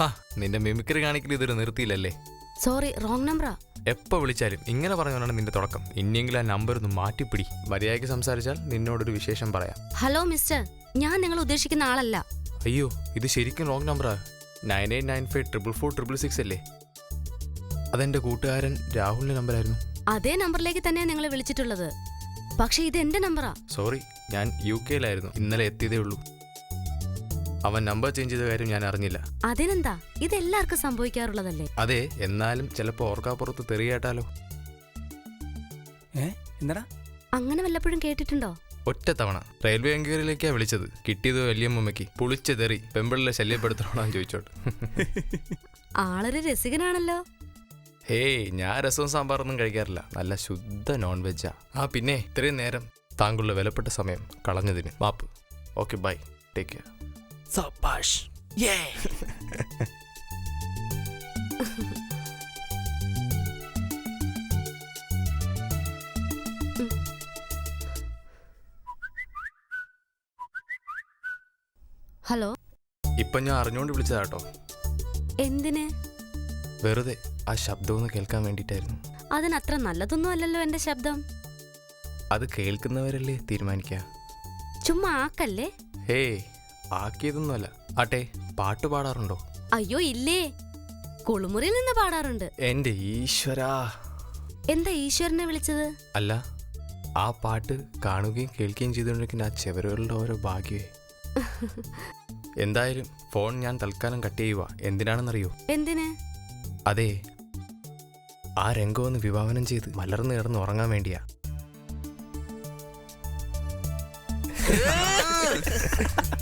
ഹാ നിന്റെ മിമിക്രി കാണിക്കൽ ഇതൊരു നിർത്തിയില്ലല്ലേ? Sorry wrong നമ്പറാ? എപ്പ വിളിച്ചാലും ഇങ്ങനെ പറഞ്ഞവനാണ് നിന്റെ തുടക്കം. ഇനിയെങ്കിലും ആ നമ്പർ ഒന്ന് മാറ്റിപ്പിടി. മര്യാദയ്ക്ക് സംസാരിച്ചാൽ നിന്നോടൊരു വിശേഷം പറയാം. Hello mister. ഞാൻ നിങ്ങൾ ഉദ്ദേശിക്കുന്ന ആളല്ല. അയ്യോ ഇത് ശരിക്കും wrong നമ്പറാ. Nine eight nine five triple four triple six അല്ലേ? അതെന്റെ കൂട്ടുകാരൻ രാഹുലിന്റെ നമ്പറായിരുന്നു. അതേ നമ്പറിലേക്ക് തന്നെയാണ് നിങ്ങൾ വിളിച്ചിട്ടുള്ളത്. പക്ഷേ ഇത് എന്റെ നമ്പറാ. സോറി ഞാൻ യു കെയിലായിരുന്നു. ഇന്നലെ എത്തിയതേ ഉള്ളൂ. അവൻ നമ്പർ ചേഞ്ച് ചെയ്ത കാര്യം ഞാൻ അറിഞ്ഞില്ല. അതിനെന്താ? ഇത് എല്ലാവർക്കും സംഭവിക്കാറുള്ളതല്ലേ? അതെ എന്നാലും ചിലപ്പോൾ ഓർക്കാപ്പുറത്ത് തെറിയേട്ടാലോ. ഏ? എന്താടാ? അങ്ങനെ വല്ലപ്പോഴും കേട്ടിട്ടുണ്ടോ? ഒറ്റ തവണ. റെയിൽവേ എൻക്വയറിയിലേക്കാ വിളിച്ചത്. കിട്ടിയത് വലിയമ്മയ്ക്ക് പുളിച്ച തെറി. പെമ്പിളിലെ ശല്യപ്പെടുത്തണോന്ന് ചോദിച്ചോട്ട്. ആളൊരു രസികനാണല്ലോ. ഹേയ് ഞാൻ രസവും സാമ്പാറൊന്നും കഴിക്കാറില്ല. നല്ല ശുദ്ധ നോൺ വെജാ ആ പിന്നെ ഇത്രയും നേരം താങ്കളുടെ വിലപ്പെട്ട സമയം കളഞ്ഞതിന്. മാപ്പ്. Okay bye. Take care. സബാഷ് യേ ഹലോ? ഇപ്പൊ ഞാൻ അറിഞ്ഞുകൊണ്ട് വിളിച്ചതാട്ടോ എന്തിന്? വെറുതെ ആ ശബ്ദം ഒന്ന് കേൾക്കാൻ വേണ്ടിയിട്ടായിരുന്നു. അതിനത്ര നല്ലതൊന്നും അല്ലല്ലോ എന്റെ ശബ്ദം. അത് കേൾക്കുന്നവരല്ലേ തീരുമാനിക്കുക ചുമ്മാ ആക്കല്ലേ? ഹേയ് ആക്കിയതൊന്നുമല്ല ആട്ടെ പാട്ട് പാടാറുണ്ടോ? അയ്യോ ഇല്ലേ. കുളിമുറിയിൽ നിന്ന് പാടാറുണ്ട്. എന്റെ ഈശ്വരാ. എന്താ ഈശ്വരനെ വിളിച്ചത്? അല്ല ആ പാട്ട് കാണുകയും കേൾക്കുകയും ചെയ്തുകൊണ്ടിരിക്കുന്ന ആ ചെവരുകളുടെ ഓരോ ഭാഗ്യേ എന്തായാലും ഫോൺ ഞാൻ തൽക്കാലം കട്ട് ചെയ്യുക എന്തിനാണെന്നറിയോ? എന്തിന്? അതെ ആ രംഗം ഒന്ന് വിഭാവനം ചെയ്ത് മലർന്നു കിടന്ന് ഉറങ്ങാൻ വേണ്ടിയാ. ജാക്കി ഉം.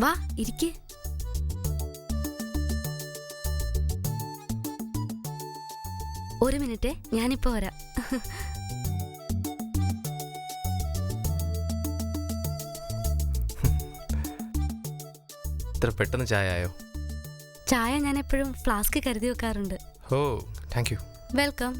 വാ ഇരിക്ക്. ഒരു മിനിറ്റ് ഞാനിപ്പോ വരാം. ഇത്ര പെട്ടെന്ന് ചായ ആയോ? ചായ ഞാൻ എപ്പോഴും ഫ്ലാസ്ക് കരുതി വെക്കാറുണ്ട്. ഓ താങ്ക് യു. വെൽക്കം.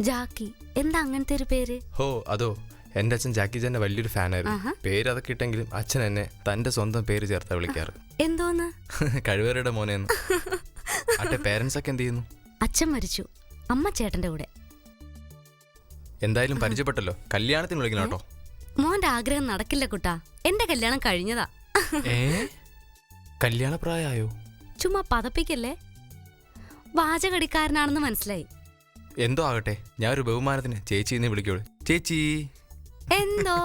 ജാക്കി എന്താ അങ്ങനത്തെ ഒരു പേര്? ഹോ അതോ എന്റെ അച്ഛൻ ജാക്കി ജാന്റെ വലിയൊരു ഫാനായിരുന്നു. പേര് അതൊക്കെ ഇട്ടെങ്കിലും അച്ഛൻ എന്നെ തന്റെ സ്വന്തം പേര് ചേർത്താ വിളിക്കാറ്. എന്തോന്ന്? കഴിവേറയുടെ മോനെന്ന്. ആട്ടെ പേരൻസ് ഒക്കെ എന്ത് ചെയ്യുന്നു? അച്ഛൻ മരിച്ചു. അമ്മ ചേട്ടന്റെ കൂടെ. എന്തായാലും പരിചയപ്പെട്ടല്ലോ. കല്യാണത്തിന് വിളിക്കണം കേട്ടോ. മോന്റെ ആഗ്രഹം നടക്കില്ല കുട്ടാ. എന്റെ കല്യാണം കഴിഞ്ഞതാ. കല്യാണപ്രായോ ചുമ്മാ പതപ്പിക്കല്ലേ? വാചകടിക്കാരനാണെന്ന് മനസ്സിലായി. എന്തോ ആകട്ടെ ഞാൻ ഒരു ബഹുമാനത്തിന് ചേച്ചി എന്ന് വിളിക്കോളൂ ചേച്ചി. എന്തോ?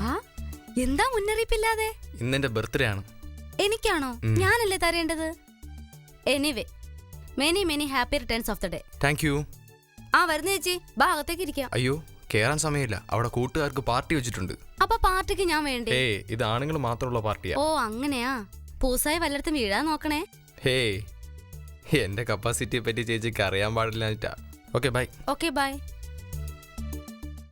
ആ എന്താ മുന്നറിയിപ്പില്ലാതെ? ഇന്നെന്റെ ബർത്ത്ഡേ ആണ്. എനിക്കാണോ? ഉം. ഞാനല്ലേ തരേണ്ടത്? Anyway many many happy returns of the day thank you ആ വരുന്ന ചേച്ചി ഭാഗത്തേക്ക് ഇരിക്കാം. അയ്യോ കേറാൻ സമയമില്ല. അവിടെ കൂട്ടുകാർക്ക് പാർട്ടി വെച്ചിട്ടുണ്ട്. അപ്പൊ പാർട്ടിക്ക് ഞാൻ വേണ്ടേ? ഇത് ആണുങ്ങൾ മാത്രമുള്ള പാർട്ടിയാ. ഓ അങ്ങനെയാ. പൂസായി വല്ലയിടത്തും വീഴാൻ നോക്കണേ. ഹേ എന്റെ കപ്പാസിറ്റിയെ പറ്റി ചേച്ചിക്ക് അറിയാൻ പാടില്ല ഓക്കെ ബൈ ഓക്കെ ബൈ